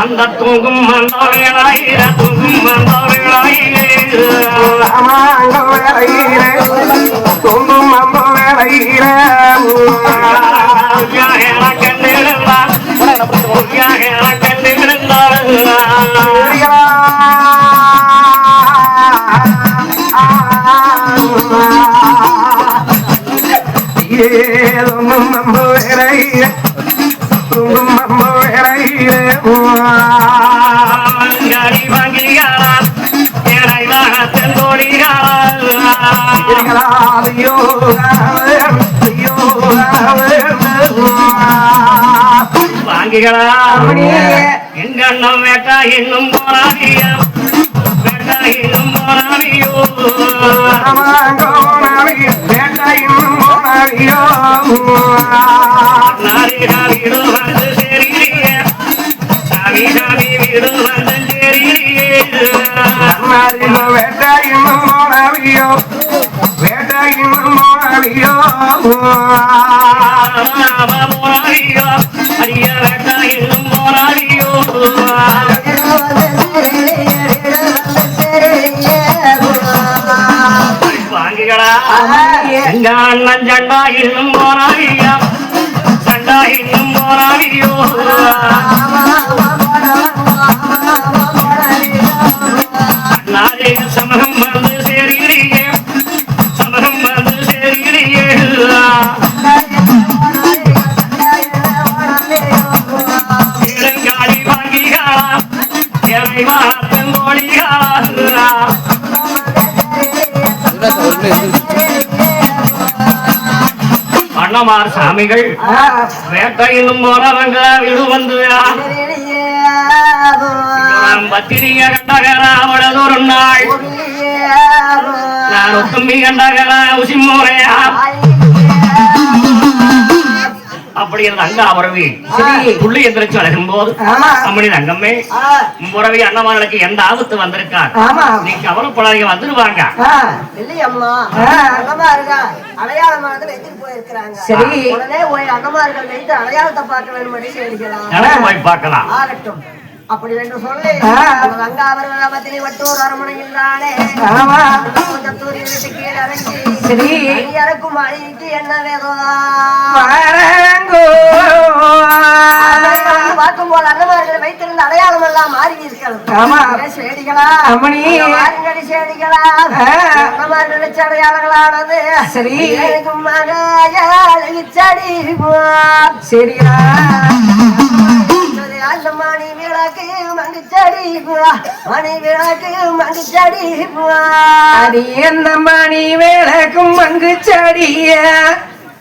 அந்த தூங்கும் அந்த தூங்கும் அந்த வேளாயிரே அமாங்க வேலையிலே தூங்கும் அந்த வேலையிலே நம்ம வேற வேலையிலே ஐயோ ஐயோ வாங்கிகளா எங்கண்ணம் வேட்டா இன்னும் போராடியா வேட்டா இன்னும் போராடியோ போராடியோ. அரிய வேட்டா இன்னும் போராடியோ வாங்கிகளா எங்க அண்ணன் ஜண்டா இன்னும் போராடியா ஜண்டா இன்னும் போராடியோ அண்ணமார் சாமிகள். வேட்டையிலும் போறவங்க வீடு வந்து பத்திரிக கண்டகரா அவளது ஒரு நாள் நான் ஒத்தும்பி கண்டகரா உசிமோரையா அப்படி இருந்த அங்க அவரவி புள்ளி எந்திரிச்சு அழகும் போது அம்மனி தங்கம்மே முறவி அண்ணமார்களுக்கு எந்த ஆபத்து வந்திருக்கார் நீ கவலைப்படாதீங்க வந்துருவாங்க. இல்லையம்மா அண்ணமாருங்க அடையாளமானது வைத்துட்டு போயிருக்கிறாங்க. சரி. உடனே போய் அண்ணமார்கள் வைத்து அடையாளத்தை பார்க்க எனக்கு போய் பார்க்கலாம். ஆகட்டும். அப்படி என்று சொல்லி ஆ. கங்கா அவர்கள் பத்தினி வட்டூர் அரமனையில் தானே கொஞ்சம் தூரி விட்டு கீழே சரி. இறக்கும் அழிக்கு என்ன வேதோ பார்க்கும் போது அண்ணமார்கள் வைத்திருந்த அடையாளம் எல்லாம் மாறி. இருக்கிறது செடிகளா. மாறிங்கடி செடிகளா. அண்ணமார்கள் நினைச்ச அடையாளங்களானது சரி. மகாயாளி செடி சரியா அந்த மணி விளக்கு மங்கு செடி மணி விளக்கு மங்கு செடி அது எந்த மணி விளக்கும் மங்கு சடிய?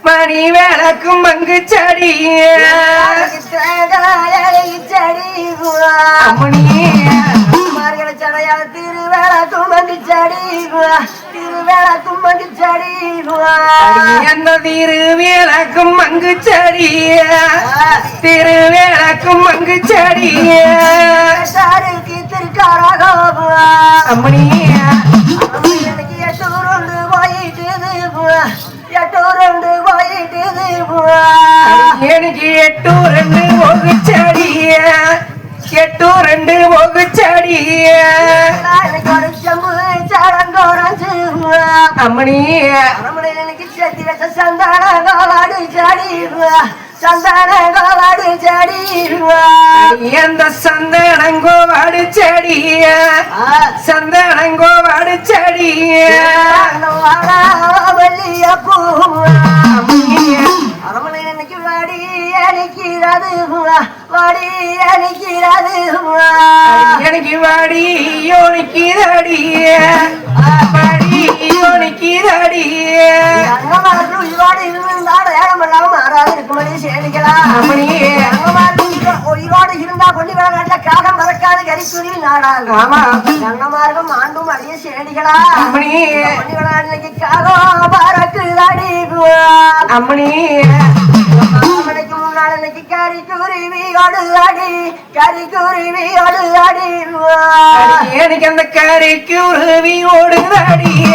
மணி விளக்கும் மங்கு சடிய? செடி அம்மணி. மார்கழி சடையால திருவேளா தும்பங்கு செடி திருவேளா தும்பங்கு செடி எந்த திரு விளக்கும் மங்கு சடிய. திரு விளக்கும் மங்கு சடிய. சாருக்கு திருக்காராக அம்மணி. எனக்கு எட்டூர் ஒன்று போயிட்டுது எட்டூர் ஒன்று போயிட்டுது எனக்கு எட்டு ரெண்டு ஒரு சடிய. எட்டு ரெண்டு சடங்கோரஞ்சு அம்மணி சந்தான கோவாடு செடி. சந்தான கோவாடு செடி. எந்த சந்தனங்கோவாடு செடிய? சந்தனங்கோவாடு செடிய? வெள்ளிய பூ அணிக்கிறது வாடி அணிக்கிறது எனக்கு வாடி யோனிக்குதடிய வாடி யோனிக்குதடிய அங்கமார்கள் உயிரோடு இருந்தால் ஏகம் இல்லாம மாறாது இருக்கும்படி சேமிக்கலாம் அம்மணி உயிரோடு இருந்தா கொண்டு வர நாட்டில் காகம் மறக்காது கரிக்குருவி நாடாது. ஆமா. கங்கமார்க்கம் ஆண்டும் அடிய சேடிகளா. அம்மணி. கொண்டு நாட்டில் காகம் பறக்குதாடி அம்மணி. மணிக்கு முன்னால் இன்னைக்கு கறி குருவி அடி கறி குருவி அடி எனக்கு அந்த கரைக்கு உருவி ஓடுதடிய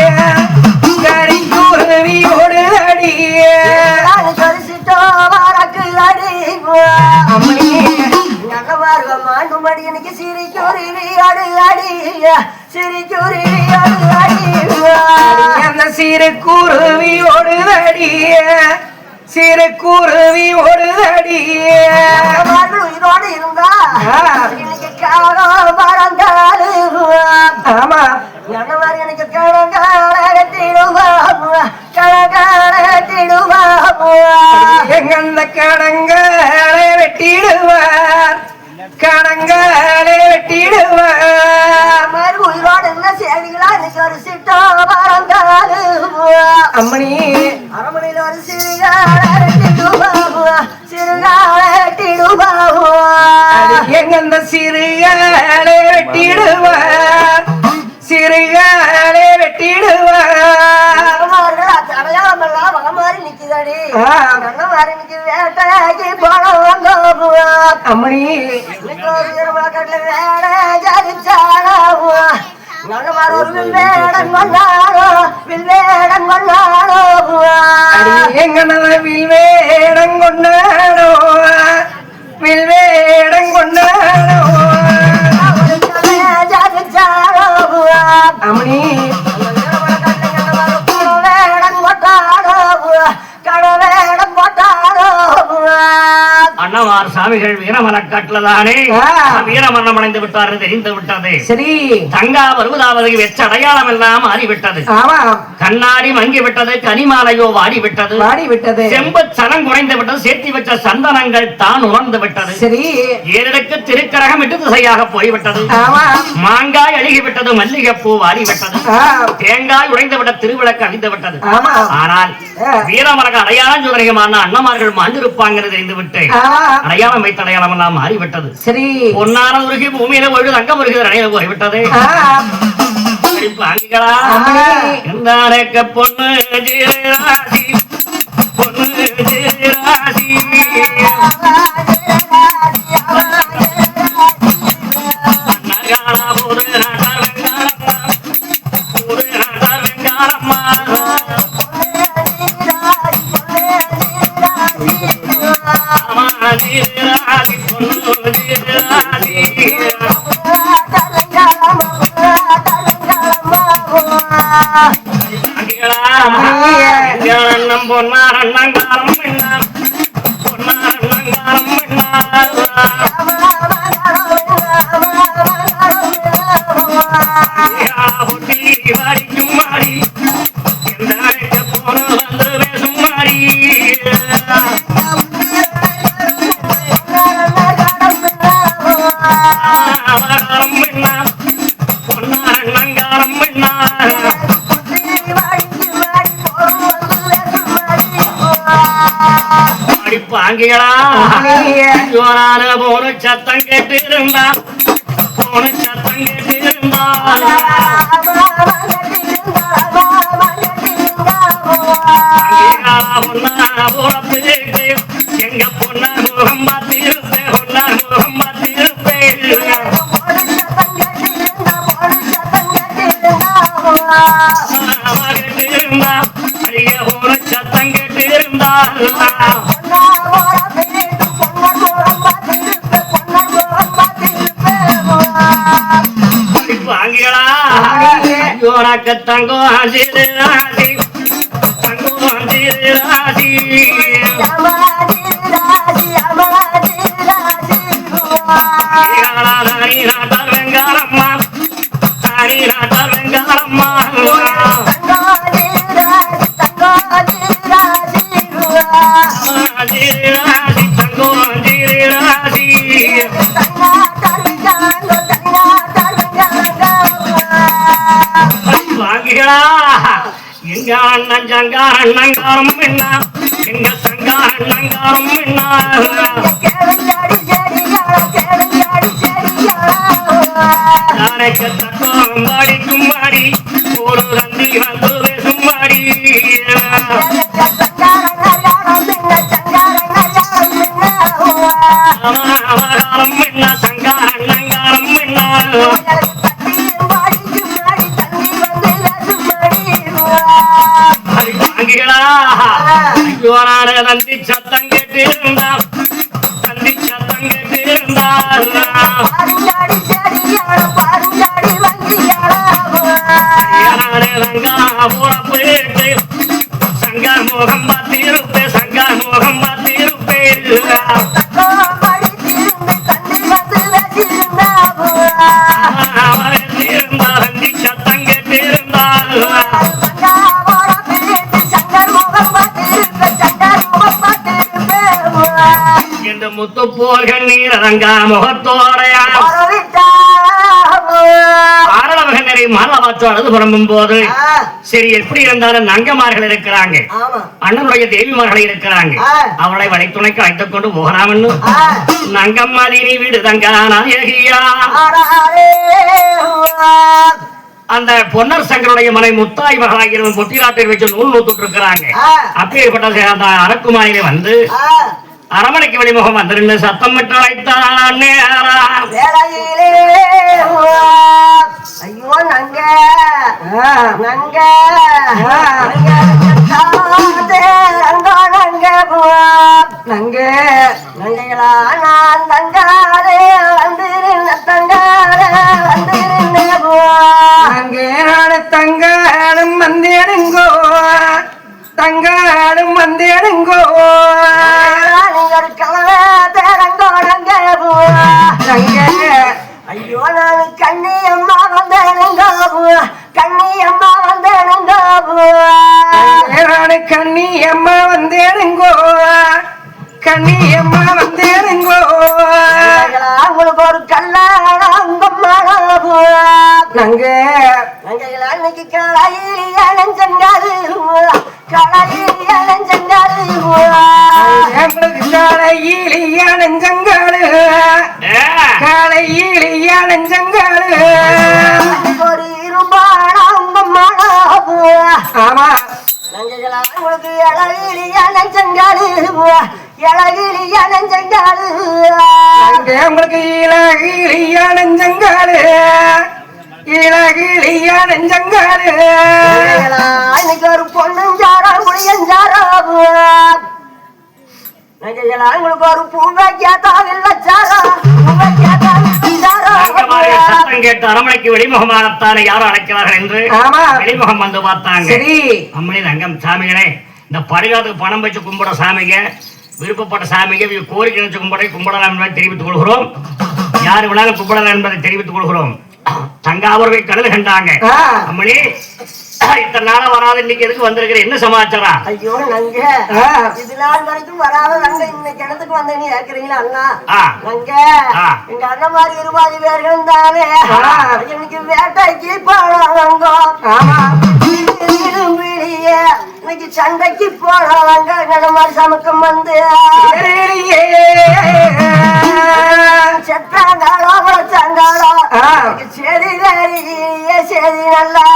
எனக்கு சிரிக்குருவி அடு அடி சிரிக்குருவி அடு அடி அந்த சிறு குருவி ஓடுதடிய? சிறு குருவி ஓடுதடிய? நல்லவார்கள் உயிரோடு இருந்தா ஆ. இன்னைக்கு காலம் பறந்தாலு ஆமா. நல்லவாறு எனக்கு கழகாலத்திடுவா கழகாலத்திடுவா எங்கந்த கடங்காலே வெட்டிடுவார்? கடங்காலே வெட்டிடுவார் உயிரோடு சேவிகளா இன்னைக்கு ஒரு சிட்டோ பறந்தாலு அம்மணி. அரமனையில் ஒரு சிறுகாலத்திடுவா சிறுகாலத்திடுவா எங்கந்த சிறுகாலே வெட்டிடுவார் சிறுகாலே வெட்டிடுவார் அடையாளமெல்லாம் வர மாதிரி நிக்குதடி ஆ. நல்ல மாதிரி நிக்கு வேட்டையாக்கி போனவங்க அம்மணி. இருமக்கட்டுல வேட ஜாதிச்சாரோ நல்ல மாதிரி ஒரு வில்வேடன் கொண்டாடோ வில்வேடன் கொண்டாடோ எங்கனத வில்வேடம் கொண்டாடோ அம்மணி. 大头子。அண்ணவார் சாமிகள் வீரமன காட்டுலதானே ஆ. வீரமரணம் அடைந்து விட்டார் தெரிந்து விட்டது. சரி. தங்கா வருவதாவது வெச்ச அடையாளம் எல்லாம் மாறிவிட்டது கண்ணாடி மங்கி விட்டது கனிமாலையோ வாடி விட்டது வாடி விட்டது செம்பு சனம் குறைந்து விட்டது சேர்த்தி வச்ச சந்தனங்கள் தான் உணர்ந்து விட்டது. சரி. ஏழடுக்கு திருக்கரகம் விட்டு திசையாக போய்விட்டது. மாங்காய் அழுகி விட்டது மல்லிகைப்பூ வாடி விட்டது ஆ, தேங்காய் உடைந்து விட்ட திருவிளக்கு அழிந்து விட்டது. ஆனால். வீரமரக அடையாளம் சுதரிகமான அண்ணமார்கள் மாண்டிருப்பாங்கிறது தெரிந்து விட்டு ஆமா அடையாளம் வைத்த அடையாளம் எல்லாம் மாறிவிட்டது. சரி. பொன்னான உருகி பூமியில பொழுது தங்க முருகி அணையில போய்விட்டது. பொண்ணு பொண்ணு பாங்கிகளா எங்கள் அண்ணன் பொன்னார் அண்ணங்காரம் ஜோரான போன சத்தம் கேட்டு இருந்தா போன சத்தம் கேட்டு இருந்தா ஆங்கிகளா பொன்னா போறத்து எங்க பொண்ணா முகம் பார்த்து இருப்பேன் பொன்னா முகம் பார்த்து இருப்பேன் கேட்டு తంగోరా గోరా కత్తంగో హాజీ రాజీ తంగో హాజీ రాజీ వెంగారమ్మ హరి రాట వెంగారమ్మ రాజీ రాజీ வாங்கிகளா எங்க அண்ணன் சங்கா அண்ணங்காரம் என்ன? எங்க சங்கா அண்ணங்காரம் என்ன? யானைக்கு தக்கம் விடுதங்கா முகத்தோடையா வரவிட்டா ஆரளவகனரை மாலவாற்று அழுது புறம்பும் போது சரி எப்படி இருந்தாலும் நங்கமார்கள் இருக்கிறாங்க. அண்ணனுடைய தேவிமார்கள் இருக்கிறாங்க. அவளை வலைத்துணைக்கு அழைத்துக் கொண்டு போகலாம்னு. நங்கம்மாதிரி விடுதங்கா நாயகியா ஆடாரே அந்த பொன்னர் சங்கருடைய மனை முத்தாய் மகளாகிறவன் பொட்டிராட்டை வச்சு நூல் நூத்துட்டு இருக்கிறாங்க. அப்பேற்பட்ட அந்த அரக்குமாரிலே வந்து ஆ. அரமனைக்கு வெளிமுகம் வந்திருந்து சத்தம் விட்டு அழைத்தான் ஐயோ நங்க. நங்க. நங்க நங்க நங்கைகளா நான் தங்காரே வந்து நின்ன தங்காரே வந்து நின்ன அங்கே நாடு தங்காடும் வந்தேனுங்கோ தங்காடும் வந்தேனுங்கோ ஒரு கலவை ஐயோ நான் கண்ணி அம்மா வந்தேனுங்கோ கண்ணி அம்மா வந்தேனுங்கோ கண்ணி அம்மா வந்தேனுங்கோ கண்ணி அம்மா உங்களுக்கு ஒரு கல்யாணம் நங்க நங்கைகள் அன்னைக்கு களையில் இளஞ்சங்காது களையில் இளஞ்சங்காது எங்களுக்கு காலையில் நெஞ்சங்காடு ஏ, ஒரு இரும்பாடம் ஆமா நங்கைகளா உங்களுக்கு இளகிலி இளஞ்சங்காடு அங்கே உங்களுக்கு இலகிலியா நெஞ்சங்காடு இலகிலியா நெஞ்சங்காடு நங்கைகளா இன்னைக்கு ஒரு நங்கைகளா உங்களுக்கு ஒரு பூவை கேட்டா வெள்ளச்சாரா பூவை சத்தம் கேட்டு அரமனைக்கு வெளிமுகமாகத்தானே யாரும் அழைக்கிறார்கள் என்று ஆமா. வெளிமுகம் வந்து பார்த்தாங்க. சரி. அம்மணி தங்கம் சாமிகளே இந்த பரிகாரத்துக்கு பணம் வச்சு கும்பிட சாமிங்க. விருப்பப்பட்ட சாமிங்க இவங்க கோரிக்கை நினைச்சு கும்பிட கும்பிடலாம் என்பதை தெரிவித்துக் கொள்கிறோம். யார் வேணாலும் கும்பிடலாம் என்பதை தெரிவித்துக் கொள்கிறோம். தங்காவூர்வை கடல் கண்டாங்க. அம்மணி இத்தனை நாளா வராது இன்னைக்கு எதுக்கு வந்திருக்கிற? என்ன சமாச்சாரம்? ஐயோ நங்க. இது நாள் வரைக்கும் வராத நங்க இன்னைக்கு இடத்துக்கு வந்த நீ? கேக்குறீங்களா அண்ணா. நங்க. எங்க அண்ணன் மாதிரி இருபாதி தானே ஆ. இன்னைக்கு வேட்டைக்கு போறாங்க விரும்பிலியே இன்னைக்கு சண்டைக்கு அண்ணன் மாதிரி சமக்கம் வந்து. ஆ. இன்னைக்கு சரி வேறியே சரி நல்லா.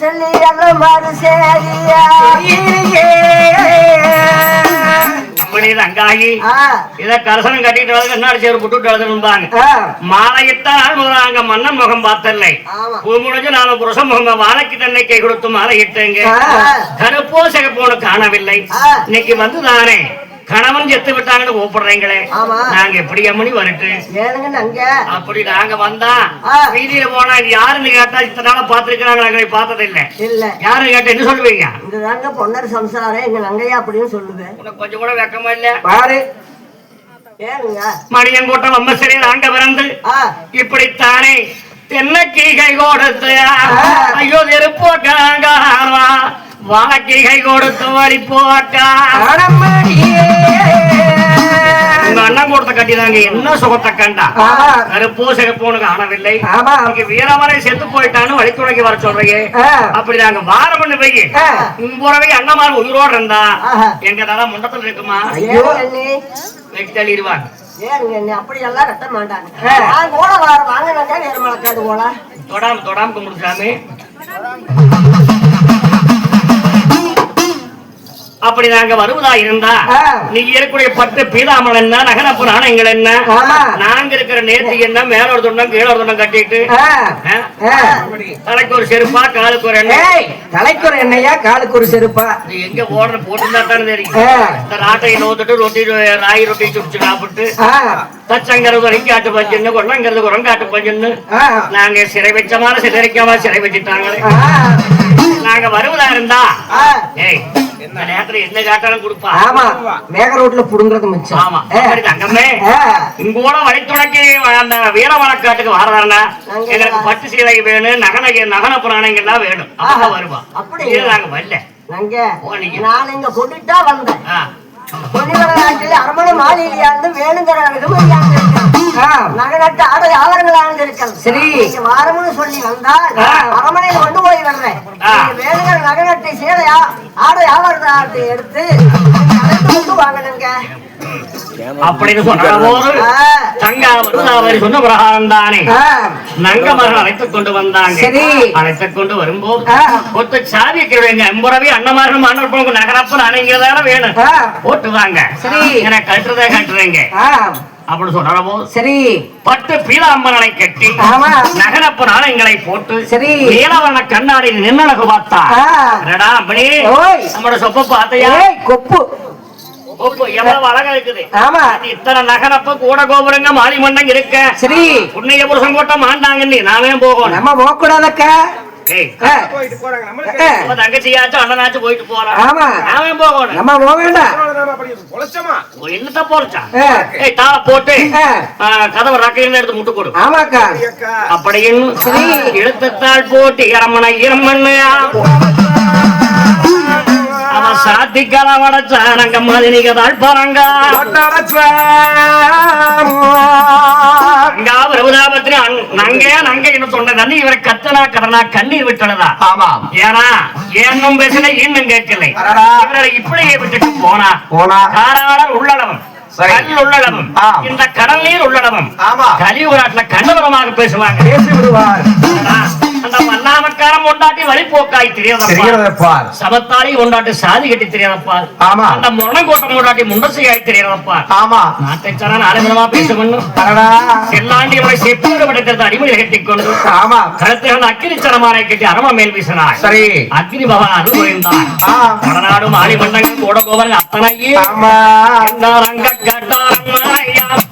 சொல்லி எல்லாம் மாறு சரியா தங்காயி ஆ. இத கரசனம் கட்டிட்டு வந்து என்ன சேர் புட்டு எழுதுறாங்க. மாலையிட்டால் முதலாங்க மன்னன் முகம் பார்த்தல்லை முடிஞ்சு நாலு புருஷ முகம் வாழைக்கு தன்னை கை கொடுத்து மாலையிட்டேங்க. கருப்போ சிகப்போனு காணவில்லை. இன்னைக்கு வந்து தானே கணவன் செத்து விட்டாங்கன்னு கூப்பிடுறீங்களே. ஆமா. நாங்க எப்படி அம்மணி வரட்டு? நங்க அப்படி நாங்க வந்தா. வீதியில போனா இது யாருன்னு கேட்டா இத்தனை நாளா பாத்துருக்கிறாங்க நாங்க பார்த்தது இல்ல இல்ல. யாருன்னு கேட்டா என்ன சொல்லுவீங்க? இதுதாங்க பொன்னர் சம்சாரம் எங்க நங்கையா அப்படின்னு சொல்லுவேன் உனக்கு கொஞ்சம் கூட வெக்கமா இல்ல? பாரு. மணியங்கோட்டம் அம்மசரியில் ஆண்ட பிறந்து இப்படித்தானே தென்னக்கை கை கொடுத்து ஐயோ திருப்போட்டாங்க வாழைக்கை கை கொடுத்து வழி போட்டா. உங்க அண்ணன் கொடுத்த கட்டிதாங்க. என்ன சுகத்தை கண்டா? ஆமா. கருப்போ சிகப்போனுக்கு ஆனவில்லை வீரவரை செத்து போயிட்டான்னு வழித்துணைக்கு வர சொல்றீங்க. ஆ. அப்படி நாங்க வாரம் பண்ணி போய். உங்களுடைய அண்ணமார் உயிரோடு இருந்தா. எங்க தலை முண்டத்துல இருக்குமா? தள்ளிடுவாங்க. அப்படி எல்லாம் கட்ட மாட்டாங்க. வர தொடாம தொடாம கும்பிடு அப்படி நாங்க வருவதா இருந்தா. நீ இருக்கக்கூடிய பட்டு பீதாமல் என்ன நகரப்பு நாணயங்கள் என்ன. நாங்க இருக்கிற நேர்த்தி என்ன மேல ஒரு துண்டம் கீழ ஒரு துண்டம் கட்டிட்டு. தலைக்கு ஒரு செருப்பா காலுக்கு ஒரு எண்ணெய் தலைக்கு ஒரு எண்ணெயா காலுக்கு ஒரு செருப்பா நீ எங்க ஓடுற போட்டுருந்தா தானே தெரியும். இந்த ராட்டையை நோத்துட்டு ரொட்டி ராய் ரொட்டி சுடிச்சு சாப்பிட்டு. தச்சங்கிறது வரைக்காட்டு பஞ்சுன்னு கொள்ளங்கிறது குரங்காட்டு பஞ்சுன்னு. நாங்க சிறை வச்சமான சிதறிக்காம சிறை வச்சுட்டாங்களே. நாங்க வருவதா இருந்தா. ஏய் இந்த நேரத்துல என்ன காட்டாலும் கொடுப்பா. ஆமா மேக ரோட்ல புடுங்குறது மிச்சம். ஆமா. அப்படி தங்கமே. உங்களோட வழித்துணைக்கு அந்த வீர வழக்காட்டுக்கு வரதானா எங்களுக்கு பட்டு சீலை வேணும் நகன நகன புராணங்கள்லாம் வேணும். அப்பதான் வருவா. அப்படியா? இது நாங்க வரல நங்க ஓ, நீங்க. நான் இங்க கொண்டுட்டா வந்தேன். நாட்டில் அரமணை மாளிகையாந்து வேணுங்கிற வெகுமதியாந்து ஆ, நகை நட்டு ஆடை ஆவரங்களானது இருக்கிறது சரி. வாரம்னு சொல்லி வந்தால். அரமனையில கொண்டு போய் வர்றேன். வேணுங்கிற நகை நட்டு சேலையா ஆடை ஆவரத்தை எடுத்து கொண்டு வாங்கணுங்க. அப்படின்னு சொன்ன போது? ஆ. தங்கா வருதாவரி சொன்ன பிரகாரம் தானே ஆ, நங்கமர்கள் அழைத்துக் கொண்டு வந்தாங்க. சரி. அழைத்துக் கொண்டு வரும்போது ஆ. ஒத்த சாதிக்க வேண்டிய எம்புறவி அன்னமார்கள் மன்னர் நகரப்ப அணைங்கிறதான வேணும். ஆ, போட்டு. எனக்கு கட்டுறதா கட்டுறீங்க. சரி. பீலாம்பரனை கட்டி நகரப்பு நாணயங்களை போட்டு சரி. நீலவர்ண கண்ணாடி நின்னழகு பார்த்தா ஆ. அடடா அப்படி ஓய். நம்மளோட சொப்ப பார்த்தையா ஏய் கொப்பு. எவ்வளவு அழகா இருக்குது. ஆமா. அது இத்தனை நகரப்பு கூட கோபுரங்க மாடி மண்டங்க இருக்க. சரி. புண்ணிய புருஷன் கூட்டம் மாண்டாங்க நீ நாமே போகணும்? நம்ம போக கூடாதக்கா தங்கச்சியாச்சும் அண்ணனாச்சும் போயிட்டு போலாம். ஆமா. நாமே போகணும்? நம்ம போக வேண்டாம். என்னத்த போறச்சா ஆ, ஏய் தாள போட்டு. ஆ, ஆ, கதவை ரக்கையில எடுத்து முட்டு கொடு. ஆமாக்கா. சரி. எழுத்துத்தாள் போட்டு இரமனை இரமண்ணு அவன் சாத்திக்கல வடச்ச நங்க மதினிக தாழ்பாரங்க அங்கா பிரபுதாபத்திரி நங்கே நங்க என்ன சொன்னதன்னு இவரை கத்தனா கடனா கண்ணீர் விட்டனதா ஆமாம் ஏனா ஏன்னும் பேசல இன்னும் கேட்கல. இவரை இப்படியே விட்டுட்டு போனா போனா. காராளர் உள்ளளவம் சரி. கல் உள்ளளவம் ஆ. இந்த கடல் நீர் உள்ளளவம் ஆமா. கலியுராட்ல கண்ணபுரமாக பேசுவாங்க. பேசி விடுவார் அந்த மன்னாமக்காரம் கொண்டாட்டி தெரியாதப்பா. சாதி கட்டி தெரியாதப்பா. ஆமா. அந்த முரணக்கோட்டம் கொண்டாட்டி முண்டசியாய் தெரியாதப்பா. ஆமா. நாட்டை சாரா நாலு விதமா பேசணும் அடடா. எல்லாண்டி அவரை செப்போடு படுக்கிறது அடிமையை கட்டிக்கொண்டு. ஆமா. கருத்தை அந்த அக்கினி சரமானை கட்டி அரம மேல் வீசினார் சரி. அக்னி புரிந்தார் ஆ. வடநாடும் ஆளி மண்டங்கள் அத்தனையே. ரங்க கட்டாரன்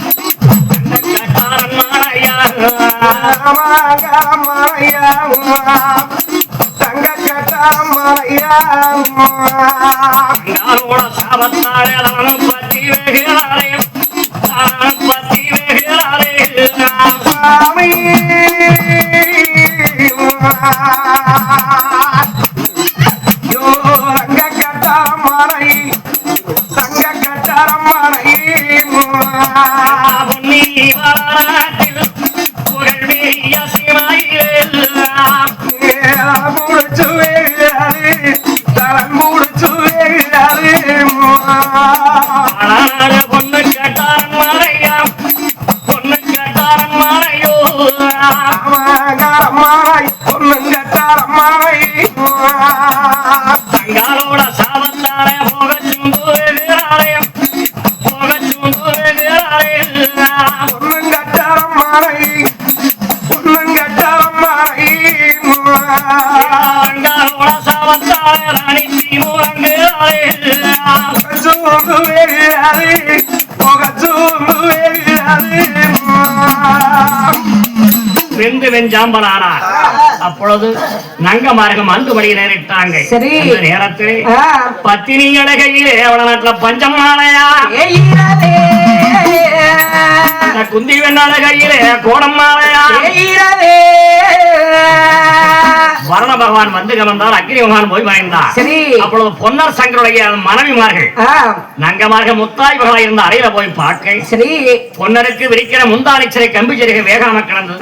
கட்டாரன் மாலையா ஞானோட சாபத்தாலே அவனும் பத்தி வெகுகிறாரே அவன் பத்தி வெகுகிறாரே பொன்னி வெஞ்சாம்பலானார் அப்பொழுது நங்க மார்க்கம் அந்து மணி நேரிட்டாங்க நேரத்தில் பத்தினி அழகையிலே அவள நாட்டுல பஞ்சம் மாலையா குந்தி வெண்ணாட கையிலே கோடம் மாலையா. வரண பகவான் வந்து கவர்ந்தார் அக்னி பகவான் போய் வாய்ந்தார் சரி. அப்பொழுது பொன்னர் சங்கருடைய மனைவிமார்கள் ஆ, நங்கமாக முத்தாய்வர்களாக இருந்த அறையில போய் பார்க்க சரி. பொன்னருக்கு விரிக்கிற முந்தானிச்சரை கம்பிச்சரிகை வேகாம கிடந்தது.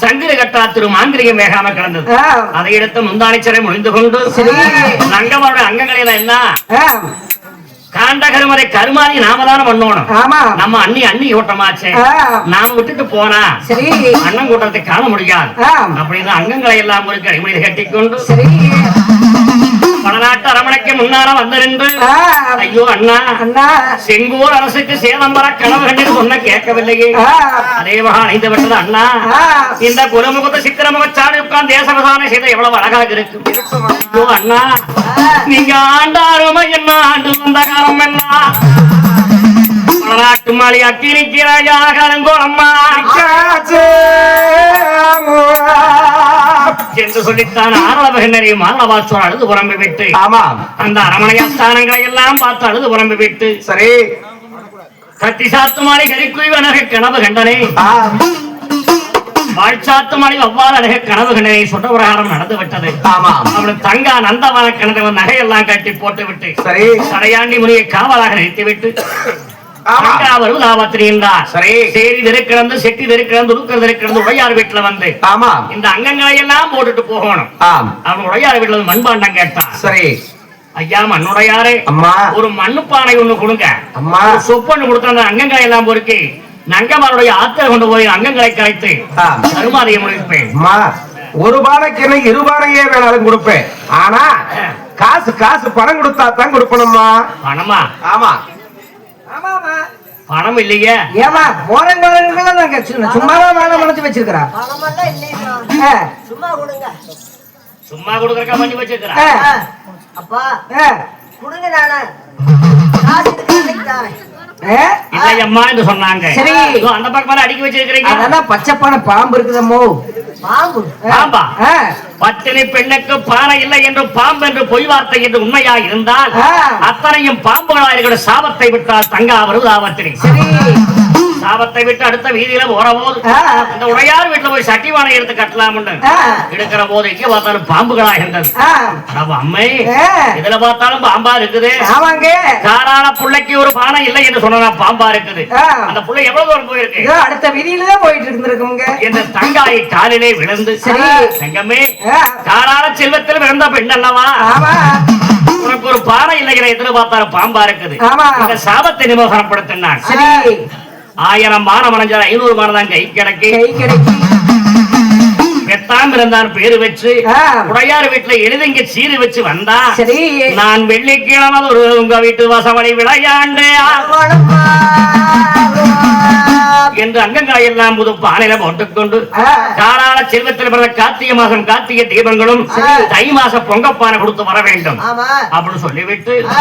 சங்கிரி கட்டா திரு மாந்திரிகம் வேகாம கிடந்தது. அதை எடுத்து முந்தானிச்சரை முடிந்து கொண்டு. நங்கமருடைய அங்கங்களில என்ன? காண்ட கருமறை கருமாதி நாம தானே பண்ணணும் ஆமா. நம்ம அண்ணி அண்ணி கூட்டமாச்சே ஆ, நாம விட்டுட்டு போனா சரி. அண்ணன் கூட்டத்தை காண முடியாது. அப்படின்னு அங்கங்களை எல்லாம் ஒரு அடிமொழி கட்டிக்கொண்டு சரி. வடநாட்டு அரமனைக்கு முன்னால வந்து நின்று ஐயோ அண்ணா. அண்ணா. செங்கோர் அரசுக்கு சேதம்பர கனவு கண்டு சொன்ன கேட்கவில்லையே. அதே மகா அணைந்து விட்டது அண்ணா. இந்த குலமுகத்த சித்திரமுக சாடு உட்கார்ந்து தேசவதான செய்த எவ்வளவு அழகாக இருக்கும் ஐயோ அண்ணா. நீங்க ஆண்டாருமை என்ன? ஆண்டு வந்த காலம் என்ன? வடநாட்டு மாளி அக்கினிக்கிறாயாக அம்மா. என்று சொல்லித்தான் ஆரளவகினரை மாணவாச்சோர் அழுது புறம்பு விட்டு. ஆமாம். அந்த அரமனை ஸ்தானங்களை எல்லாம் பார்த்து அழுது புறம்பு விட்டு. சரி. கத்தி சாத்துமாரி கரிக்குய்வனக கனவு கண்டனே. ஆ. வாழ்ச்சாத்து மணி அவ்வாறு அழக கனவு கண்டனை. சொன்ன பிரகாரம் நடந்து விட்டது. ஆமா அவனுக்கு தங்கா நந்தவன கிணறு நகையெல்லாம் கட்டி போட்டு விட்டு. சரி. சடையாண்டி முனியை காவலாக நிறுத்தி வருவதாவத்திரி என்றார். சரி. திரைக்கிழந்து செட்டி திரைக்கிழந்து உடுக்கிறது உடையார் வீட்டுல வந்து ஆமா. இந்த அங்கங்களை எல்லாம் போட்டுட்டு போகணும். அவன் உடையார் வீட்டுல வந்து மண்பாண்டம் கேட்டான் சரி. ஐயா மண்ணுடையாரே. அம்மா. ஒரு மண்ணு பானை ஒண்ணு கொடுங்க. அம்மா. சொப்பொண்ணு கொடுத்த அந்த அங்கங்களை எல்லாம் பொறுக்கி நங்கமாருடைய ஆத்திர கொண்டு போய் அங்கங்களை கரைத்து ஆ. கருமாதையை முடிப்பேன். ஒரு பானைக்கு என்ன இரு பானையே வேணாலும் கொடுப்பேன். ஆனா காசு காசு பணம் கொடுத்தா தான் கொடுக்கணுமா பணமா? ஆமா. பணம் இல்லையே? ஏமா போறேன் போறேன்னு நாங்க சும்மாதான் வேலை மனசு வச்சிருக்கிறா? சும்மா கொடுங்க. சும்மா கொடுக்கறக்கா பண்ணி வச்சிருக்கிறா? அப்பா கொடுங்க நானு. இல்லையம்மா என்று சொன்னாங்க. சரி. அந்த பக்கம் அடுக்கி வச்சிருக்கிறீங்க. அதெல்லாம் பச்சைப்பான பாம்பு இருக்குதம்மோ. பாம்பு. பத்தினி பெண்ணுக்கு பானை இல்லை என்று பாம்பு என்று பொய் வார்த்தை என்று உண்மையா இருந்தால். அத்தனையும் பாம்புகளா இருக்கிற சாபத்தை விட்டால் தங்கா வருவதாவத்திரி சரி. சாபத்தை விட்டு அடுத்த வீதியில போற போது ஆ. அந்த உடையார் வீட்டுல போய் சட்டிவானை எடுத்து கட்டலாம்னு. எடுக்கிற போது எங்க பார்த்தாலும் பாம்புகளா இருந்தது. அம்மை. இதுல பார்த்தாலும் பாம்பா இருக்குது. தாராள புள்ளைக்கு ஒரு பானை இல்லை என்று சொன்னா பாம்பா இருக்குது. அந்த புள்ளை எவ்வளவு தூரம் போயிருக்கு? அடுத்த விதியில தான் போயிட்டு இருந்திருக்குங்க. என்ற தங்காயை காலிலே விழுந்து சரி. தங்கமே தாராள செல்வத்தில் விழுந்த பெண் அல்லவா? உனக்கு ஒரு பானை இல்லை என எதிர்பார்த்தாலும் பாம்பா இருக்குது. இந்த சாபத்தை நிமோகனப்படுத்தினான் ஆயிரம் பானம் அடைஞ்சா ஐநூறு பானம் தான் கை கிடக்கு. கை கிடைக்கு. இருந்தான் பேரு வச்சு. உடையார் வீட்டுல எழுதிங்க சீரு வச்சு வந்தா சரி. நான் வெள்ளிக்கிழமை ஒரு உங்க வீட்டு வாசவனை விளையாண்டு. என்று அங்கங்களை எல்லாம் புது பானையில போட்டுக்கொண்டு தாராள செல்வத்தில் பிறந்த கார்த்திகை மாசம் கார்த்திகை தீபங்களும். தை மாசம் பொங்கப்பானை கொடுத்து வர வேண்டும். அப்படின்னு சொல்லிவிட்டு ஆ,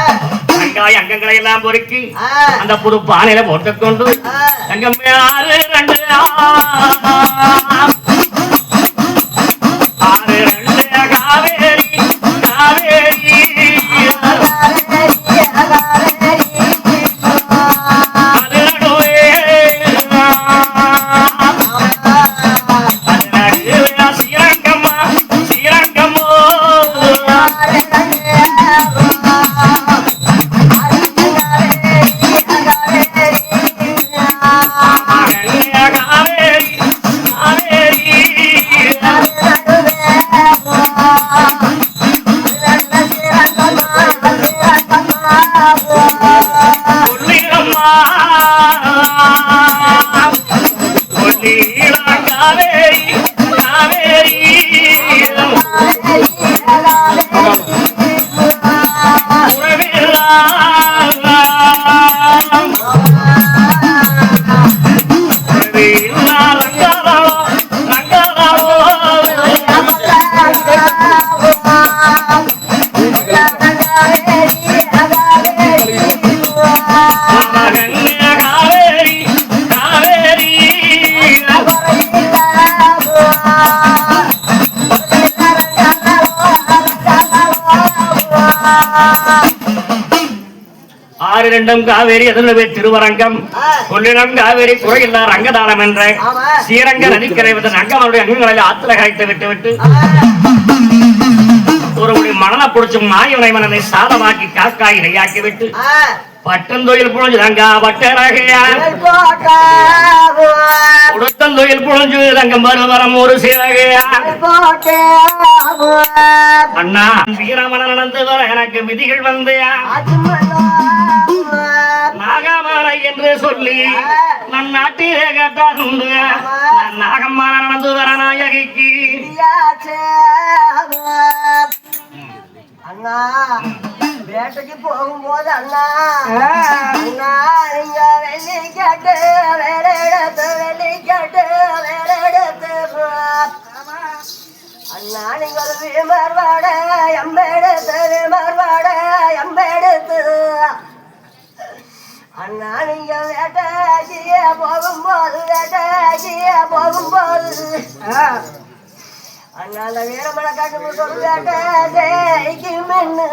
வெங்காய அங்கங்களை எல்லாம் பொறுக்கி அந்த புது பானையில போட்டுக்கொண்டு ரெண்டு ஆறு ரெண்டும் காவேரி எதனவே திருவரங்கம். கொள்ளிடம் காவேரி குறையில்லா ரங்கதானம் என்ற. ஸ்ரீரங்க நதிக்கரை வந்து ரங்கமனுடைய அங்கங்களில் ஆத்திர கரைத்து விட்டு விட்டு ஒரு முடி மணல புடிச்சு மாயவனை மனதை சாதமாக்கி காக்காய் இரையாக்கி விட்டு பட்டந்தொழில் புழிஞ்சு தங்கா பட்டரகையா உடுத்தந்தொழில் புழிஞ்சு தங்க மறுவரம் ஒரு சிறகையா அண்ணா வீரமன நடந்து வர எனக்கு விதிகள் வந்தையா நாகமலை என்று சொல்லி நன் நாட்டிலே கேட்டார் உண்டு நான் நடந்து வர நாயகிக்கு. அண்ணா வேட்டைக்கு போகும்போது அண்ணா அண்ணா நீங்க வெள்ளி கேட்டு வேற இடத்து வெள்ளி கேட்டு வேற இடத்து. அண்ணா நீங்கள் விமர்வாட எம்பெடுத்து விமர்வாட எம்பெடுத்து. அண்ணா நீங்க வேட்டைக்கிய போகும்போது வேட்டைக்கிய போகும்போது. ஆ, அண்ணா அந்த வீரமலை காட்டு சொல்லு வேட்டை ஜெயிக்குமென்னு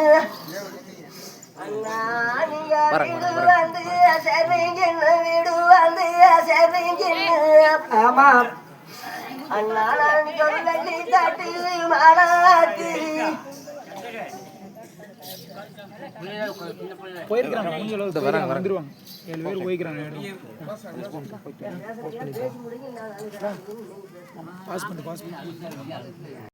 போயிருக்கிறாங்க. போயிருக்காங்க, வந்துருவாங்க. ஏழு பேர் போய்க்கிறாங்க. பாஸ் பண்ணு பாஸ் பண்ணு